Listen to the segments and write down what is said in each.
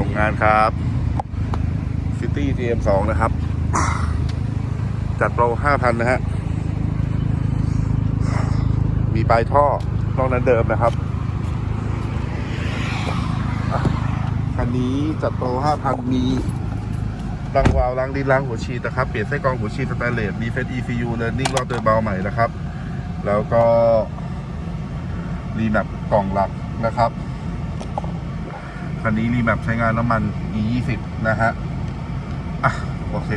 ส่งงานครับ City GM 2 นะครับ จัดโปร5,000 นะฮะ มีปลายท่อนอกนั้นเดิมนะครับ คันนี้จัดโปร5,000 มีรังวาวล้างดินล้างหัวฉีดนะครับ เปลี่ยนไส้กรองหัวฉีดสแตนเลสรีเฟซ ECU เ e ร์นิ่งรอบเดินเบาใหม่นะครับ แล้วก็รีแมปกล่องหลักนะครับ คันนี้รีแมปใช้งานน้ำมัน E 2 0 นะฮะ อะ โอเค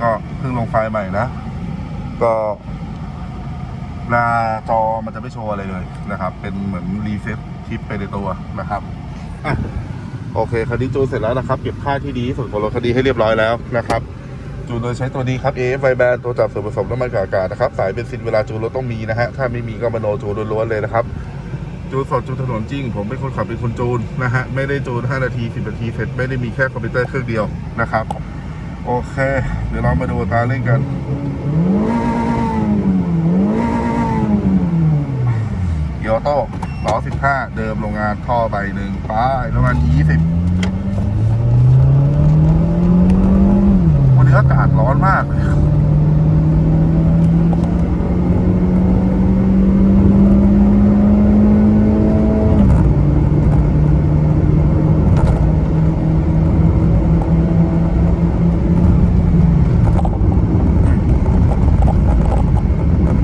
ก็เพิ่งลงไฟล์ใหม่นะ ก็หน้าจอมันจะไม่โชว์อะไรเลยนะครับ เป็นเหมือนรีเซ็ตคลิปไปในตัวนะครับอะโอเคคันนี้จูนเสร็จแล้วนะครับ เก็บค่าที่ดีที่สุดของรถคันนี้ให้เรียบร้อยแล้วนะครับ จูนโดยใช้ตัวนี้ครับ AF i b a n ตัวจับส่วนผสมน้ำมันกากาศนะครับ สายเบนซินเวลาจูนรถต้องมีนะฮะ ถ้าไม่มีก็มาโนจูนล้วนๆเลยนะครับ จูนสอบจูนถนนจริง ผมเป็นคนขับเป็นคนจูนนะฮะ ไม่ได้จูน 5 นาที 10 นาทีเสร็จไม่ได้มีแค่คอมพิวเตอร์เครื่องเดียวนะครับ โอเค เดี๋ยวเรามาดูตราเล่นกัน เกียวโต้ล้อ15 เดิมโรงงานท่อใบหนึ่งป้ายประมาณ20 วันนี้อากาศร้อนมากเลย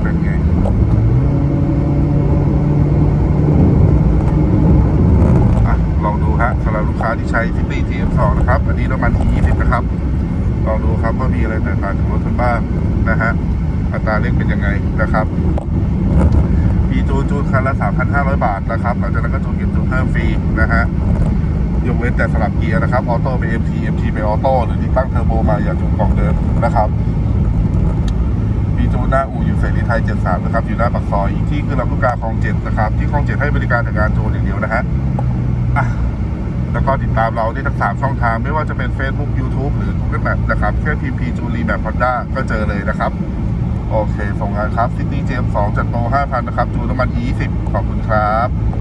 เป็นไง อะ ลองดูฮะสำหรับ ลูกค้ที่ใช้ City TM2 นะครับ อันนี้น้ำมัน E20 นะครับ ลองดูครับว่ามีอะไรแตกต่างจากรถคันบ้างนะฮะ อัตราเร่งเป็นยังไงนะครับ มีจูนจูนคันละ3,500บาทนะครับ หลังจากนั้นก็จูนเก็บจูนเพิ่มฟรีนะฮะยกเว้นแต่สลับเกียร์นะครับ ออโต้ไป MT MT ไปออโต้หรือที่ตั้งเทอร์โบมาอย่าจูนกล่องเดิมนะครับมีจูนหน้าอู่อยู่เสรีไทย 73 นะครับ อยู่หน้าปากซอย อีกที่คือลำลูกกาคลอง 7 นะครับ ที่คลอง 7 ให้บริการแต่งานจูนอย่างเดียวนะฮะอะ แล้วก็ติดตามเราได้ทั้ง 3 ช่องทาง ไม่ว่าจะเป็น Facebook YouTube หรือ Google Map นะครับแค่พิมพ์พีจูรีแบบพอนด้าก็เจอเลยนะครับ โอเค ส่งงานครับซิตี้เจมสองจัดโปร5,000 นะครับ จูน้ำมัน E20 ขอบคุณครับ